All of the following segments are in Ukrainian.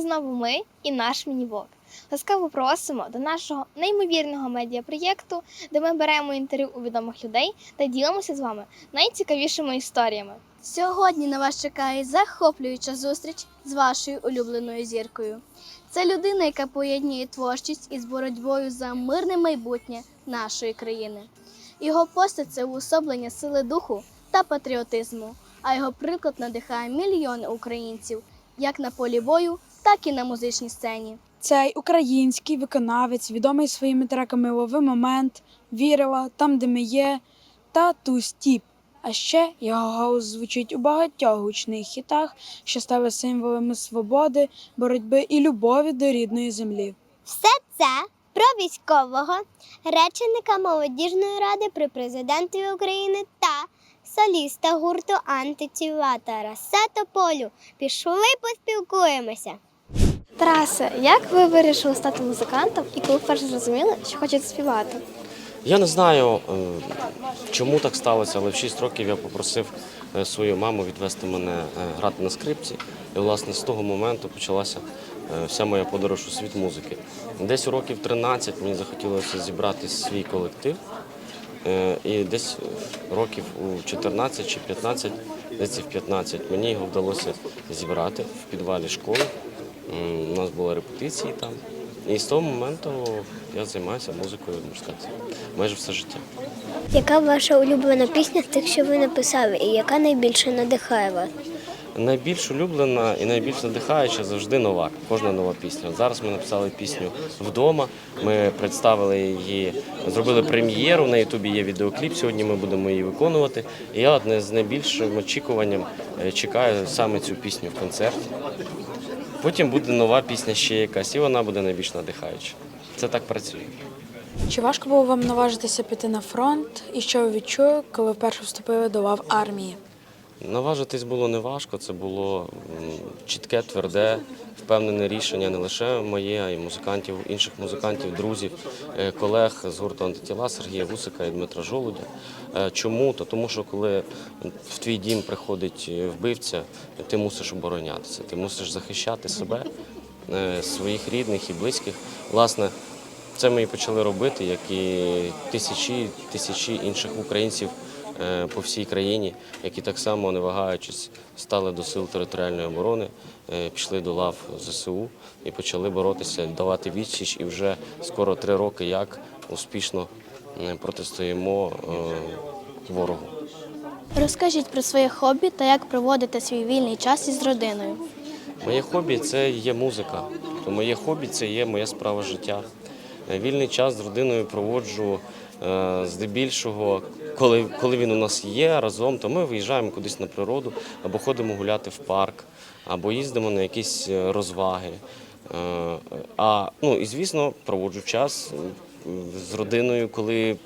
знову ми і наш мінівок. Ласкаво просимо до нашого неймовірного медіапроєкту, де ми беремо інтерв'ю у відомих людей та ділимося з вами найцікавішими історіями. Сьогодні на вас чекає захоплююча зустріч з вашою улюбленою зіркою. Це людина, яка поєднує творчість із боротьбою за мирне майбутнє нашої країни. Його постать це уособлення сили духу та патріотизму, а його приклад надихає мільйони українців як на полі бою, так і на музичній сцені. Цей український виконавець, відомий своїми треками Лови момент, Вірила, Там, де ми є та Ту стіп. А ще його голос звучить у багатьох гучних хітах, що стали символами свободи, боротьби і любові до рідної землі. Все це про військового, реченника молодіжної ради при президентові України та соліста гурту антитіла Тараса Тополю. Пішли поспілкуємося. Тарасе, як ви вирішили стати музикантом і коли вперше зрозуміли, що хочете співати? Я не знаю, е, чому так сталося, але в 6 років я попросив е, свою маму відвести мене е, грати на скрипці. І, власне, з того моменту почалася вся моя подорож у світ музики. Десь у років 13 мені захотілося зібрати свій колектив. Е, І десь років у 14 чи 15, десь в 15, мені його вдалося зібрати в підвалі школи. У нас були репетиції там. І з того моменту я займаюся музикою, сказати, майже все життя. Яка ваша улюблена пісня тих, що ви написали, і яка найбільше надихає вас? Найбільш улюблена і найбільш надихаюча завжди нова. Кожна нова пісня. Зараз ми написали пісню вдома. Ми представили її, зробили прем'єру. На Ютубі є відеокліп. Сьогодні ми будемо її виконувати. І я одне з найбільшим очікуванням е, чекаю саме цю пісню в концерті. Потім буде нова пісня ще якась, і вона буде найбільш надихаюча. Це так працює. Чи важко було вам наважитися піти на фронт? І що ви відчули, коли вперше вступили до лав армії? Наважитись було неважко, це було чітке, тверде, впевнене рішення не лише моє, а й музикантів, інших музикантів, друзів, е, колег з гурту антитіла Сергія Гусика і Дмитра Жолудя. Е, Чому? То тому, що коли в твій дім приходить вбивця, ти мусиш оборонятися, ти мусиш захищати себе, е, своїх рідних і близьких. Власне, це ми і почали робити, як і тисячі тисячі інших українців по всій країні, які так само не вагаючись стали до сил територіальної оборони, е, пішли до лав ЗСУ і почали боротися, давати відсіч. І вже скоро три роки як успішно е, протистоїмо е, ворогу. Розкажіть про своє хобі та як проводите свій вільний час із родиною. Моє хобі це є музика. Тобто моє хобі це є моя справа життя. Е, Вільний час з родиною проводжу е, здебільшого, коли, коли він у нас є разом, то ми виїжджаємо кудись на природу або ходимо гуляти в парк, або їздимо на якісь е, розваги. Е, А ну і звісно, проводжу час е, з родиною, коли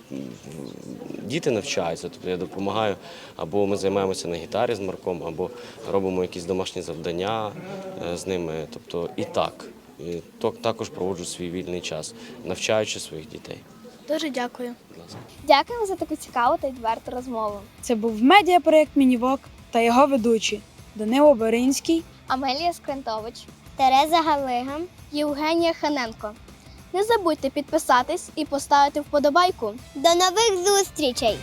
діти навчаються. Тобто я допомагаю, або ми займаємося на гітарі з Марком, або робимо якісь домашні завдання е, з ними. Тобто і так. І також проводжу свій вільний час, навчаючи своїх дітей. Дуже дякую. Дякуємо за таку цікаву та відверту розмову. Це був медіапроєкт Мінівок та його ведучі Данило Боринський. Амелія Скрентович. Тереза Галига. Євгенія Ханенко. Не забудьте підписатись і поставити вподобайку. До нових зустрічей!